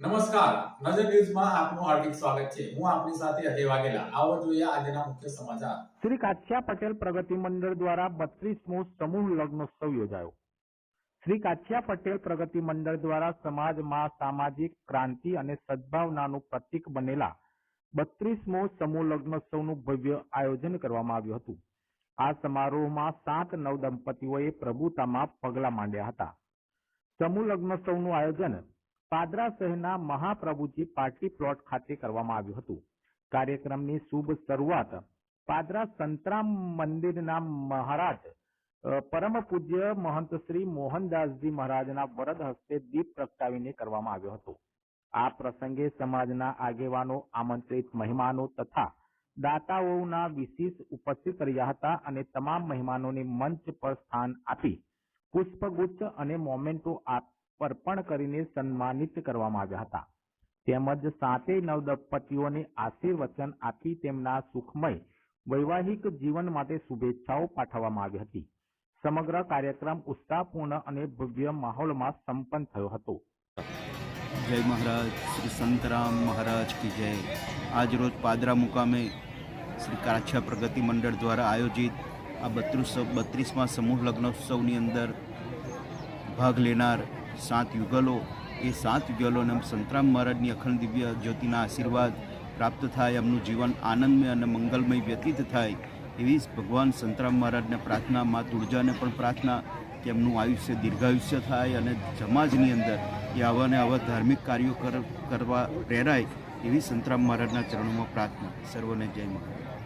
નમસ્કાર. નજર ન્યૂઝમાં આપનું હાર્દિક સ્વાગત છે. હું આપની સાથે અજય વાઘેલા. આવો જોઈએ આજના મુખ્ય સમાચાર. શ્રી કાછિયા પટેલ પ્રગતિ મંડળ દ્વારા બત્રીસમો સમૂહ લગ્નોત્સવ યોજાયો. શ્રી કાછિયા પટેલ પ્રગતિ મંડળ દ્વારા સમાજમાં સામાજિક ક્રાંતિ અને સદભાવનાનું પ્રતીક બનેલા બત્રીસમો સમૂહ લગ્નોત્સવનું ભવ્ય આયોજન કરવામાં આવ્યું હતું. આ સમારોહમાં સાત નવ દંપતીઓએ પ્રભુતામાં પગલાં માંડ્યા હતા. સમૂહ લગ્નોત્સવનું આયોજન પાદરા શહેરના મહાપ્રભુજી પાર્ટી પ્લોટ ખાતે કરવામાં આવ્યું હતું. કાર્યક્રમની શુભ શરૂઆત પાદરા સંતરામ મંદિરના મહારાજ પરમ પૂજ્ય મહંત શ્રી મોહનદાસજી મહારાજના વરદ હસ્તે દીપ પ્રગટાવીને કરવામાં આવ્યો હતો. આ પ્રસંગે સમાજના આગેવાનો, આમંત્રિત મહેમાનો તથા દાતાઓના વિશેષ ઉપસ્થિત રહ્યા હતા અને તમામ મહેમાનોને મંચ પર સ્થાન આપી પુષ્પગુચ્છ અને મોમેન્ટો આપ અર્પણ કરીને સન્માનિત કરવામાં આવ્યા હતા. તેમજ સાતેય નવ દંપતીઓને આશીર્વચન આપી તેમના સુખમય વૈવાહિક જીવન માટે શુભેચ્છાઓ પાઠવવામાં આવી હતી. સમગ્ર કાર્યક્રમ ઉત્સાહપૂર્ણ અને ભવ્ય માહોલમાં સંપન્ન થયો હતો. જય મહારાજ, શ્રી સંતરામ મહારાજ કી જય. આજ રોજ પાદરા મુકામે શ્રી કાછા પ્રગતિ મંડળ દ્વારા આયોજિત આ બત્રીસ, બત્રીસમાં સમૂહ લગ્નોત્સવની અંદર ભાગ લેનાર સાત યુગલો, એ સાત યુગલોને સંતરામ મહારાજની અખંડ દિવ્ય જ્યોતિના આશીર્વાદ પ્રાપ્ત થાય, એમનું જીવન આનંદમય અને મંગલમય વ્યતીત થાય, એવી ભગવાન સંતરામ મહારાજને પ્રાર્થના, મા તુળજાને પણ પ્રાર્થના કે એમનું આયુષ્ય દીર્ઘાયુષ્ય થાય અને સમાજની અંદર એ આવા ને આવા ધાર્મિક કાર્યો કર, કરવા પ્રેરાય, એવી સંતરામ મહારાજના ચરણોમાં પ્રાર્થના. સર્વને જય મહારાજ.